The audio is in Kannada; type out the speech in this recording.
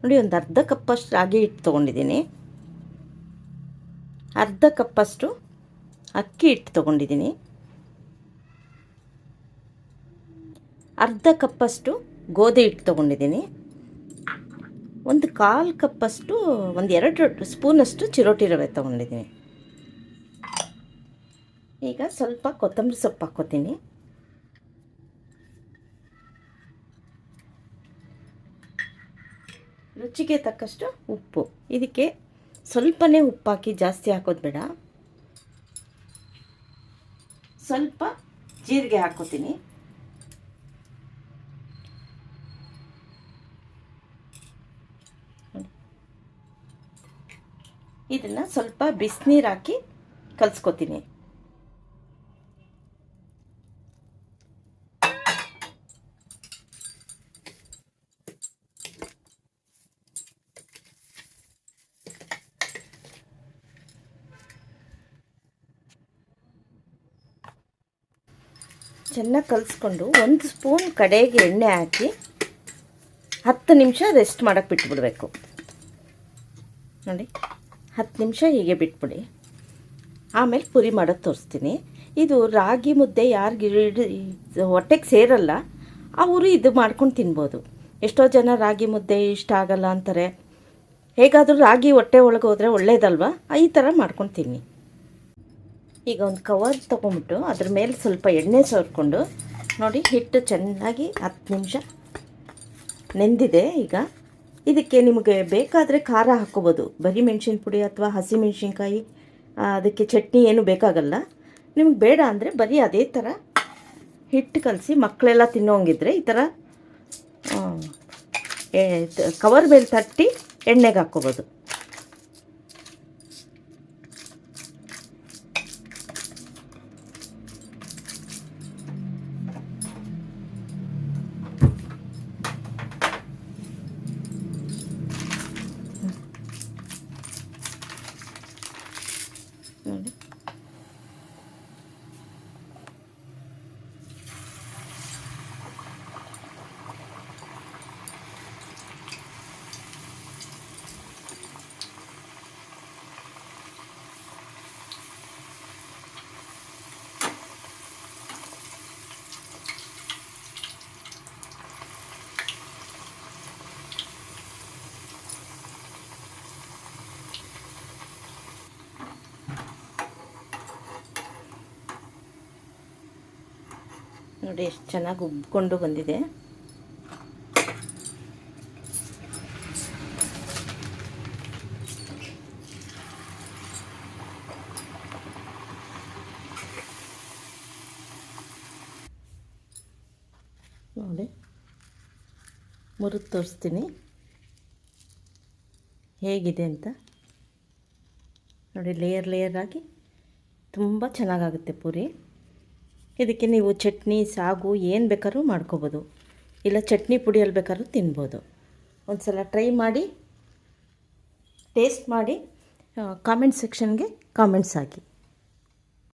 ನೋಡಿ, ಒಂದು ಅರ್ಧ ಕಪ್ಪಷ್ಟು ರಾಗಿ ಹಿಟ್ಟು ತೊಗೊಂಡಿದ್ದೀನಿ. ಅರ್ಧ ಕಪ್ಪಷ್ಟು ಅಕ್ಕಿ ಹಿಟ್ಟು ತೊಗೊಂಡಿದ್ದೀನಿ. ಅರ್ಧ ಕಪ್ಪಷ್ಟು ಗೋಧಿ ಹಿಟ್ಟು ತೊಗೊಂಡಿದ್ದೀನಿ. ಒಂದು ಕಾಲು ಕಪ್ಪಷ್ಟು, ಒಂದು ಎರಡು ಸ್ಪೂನಷ್ಟು ಚಿರೋಟಿ ರವೆ ತೊಗೊಂಡಿದ್ದೀನಿ. ಈಗ ಸ್ವಲ್ಪ ಕೊತ್ತಂಬರಿ ಸೊಪ್ಪು ಹಾಕ್ಕೋತೀನಿ. ರುಚಿಗೆ ತಕ್ಕಷ್ಟು ಉಪ್ಪು. ಇದಕ್ಕೆ ಸ್ವಲ್ಪನೇ ಉಪ್ಪು ಹಾಕಿ ಜಾಸ್ತಿ ಹಾಕೋದು ಬೇಡ. ಸ್ವಲ್ಪ ಜೀರಿಗೆ ಹಾಕೋತೀನಿ ಇದನ್ನು ಸ್ವಲ್ಪ ಬಿಸಿನೀರು ಹಾಕಿ ಕಲಿಸ್ಕೊತೀನಿ. ಚೆನ್ನಾಗಿ ಕಲಿಸ್ಕೊಂಡು ಒಂದು ಸ್ಪೂನ್ ಕಡೆಗೆ ಎಣ್ಣೆ ಹಾಕಿ ಹತ್ತು ನಿಮಿಷ ರೆಸ್ಟ್ ಮಾಡೋಕ್ಕೆ ಬಿಟ್ಬಿಡಬೇಕು. ನೋಡಿ, ಹತ್ತು ನಿಮಿಷ ಹೀಗೆ ಬಿಟ್ಬಿಡಿ. ಆಮೇಲೆ ಪುರಿ ಮಾಡೋದು ತೋರಿಸ್ತೀನಿ. ಇದು ರಾಗಿ ಮುದ್ದೆ ಯಾರಿಗೆ ಹೊಟ್ಟೆಗೆ ಸೇರಲ್ಲ, ಅವರು ಇದು ಮಾಡ್ಕೊಂಡು ತಿನ್ಬೋದು. ಎಷ್ಟೋ ಜನ ರಾಗಿ ಮುದ್ದೆ ಇಷ್ಟ ಆಗಲ್ಲ ಅಂತಾರೆ. ಹೇಗಾದರೂ ರಾಗಿ ಹೊಟ್ಟೆ ಒಳಗೆ ಹೋದರೆ ಒಳ್ಳೇದಲ್ವಾ? ಈ ಥರ ಮಾಡ್ಕೊಂಡು ತಿನ್ನಿ. ಈಗ ಒಂದು ಕವರ್ ತೊಗೊಂಬಿಟ್ಟು ಅದ್ರ ಮೇಲೆ ಸ್ವಲ್ಪ ಎಣ್ಣೆ ಸೋರ್ಕೊಂಡು ನೋಡಿ ಹಿಟ್ಟು ಚೆನ್ನಾಗಿ ಹತ್ತು ನಿಮಿಷ ನೆಂದಿದೆ ಈಗ. ಇದಕ್ಕೆ ನಿಮಗೆ ಬೇಕಾದರೆ ಖಾರ ಹಾಕ್ಕೋಬೋದು. ಬರೀ ಮೆಣಸಿನ ಪುಡಿ ಅಥವಾ ಹಸಿ ಮೆಣಸಿನ್ಕಾಯಿ ಅದಕ್ಕೆ ಚಟ್ನಿ ಏನು ಬೇಕಾಗಲ್ಲ. ನಿಮ್ಗೆ ಬೇಡ ಅಂದರೆ ಬರೀ ಅದೇ ಥರ ಹಿಟ್ಟು ಕಲಸಿ ಮಕ್ಕಳೆಲ್ಲ ತಿನ್ನೋಂಗಿದ್ರೆ ಈ ಥರ ಕವರ್ ಮೇಲೆ ತಟ್ಟಿ ಎಣ್ಣೆಗೆ ಹಾಕ್ಕೋಬೋದು. ನೋಡಿ ನೋಡಿ, ಎಷ್ಟು ಚೆನ್ನಾಗಿ ಉಬ್ಕೊಂಡು ಬಂದಿದೆ. ನೋಡಿ, ಮುರಿದು ತೋರಿಸ್ತೀನಿ. ಹೇಗಿದೆ ಅಂತ. ನೋಡಿ ಲೇಯರ್ ಲೇಯರ್ ಆಗಿ ತುಂಬ ಚೆನ್ನಾಗಾಗುತ್ತೆ ಪೂರಿ. ಇದಕ್ಕೆ ನೀವು ಚಟ್ನಿ, ಸಾಗು ಏನು ಬೇಕಾದ್ರೂ ಮಾಡ್ಕೋಬೋದು. ಇಲ್ಲ ಚಟ್ನಿ ಪುಡಿಯಲ್ಲಿ ಬೇಕಾದ್ರೂ ತಿನ್ಬೋದು. ಒಂದು ಸಲ ಟ್ರೈ ಮಾಡಿ ಟೇಸ್ಟ್ ಮಾಡಿ ಕಾಮೆಂಟ್ ಸೆಕ್ಷನ್ಗೆ ಕಾಮೆಂಟ್ಸ್ ಹಾಕಿ.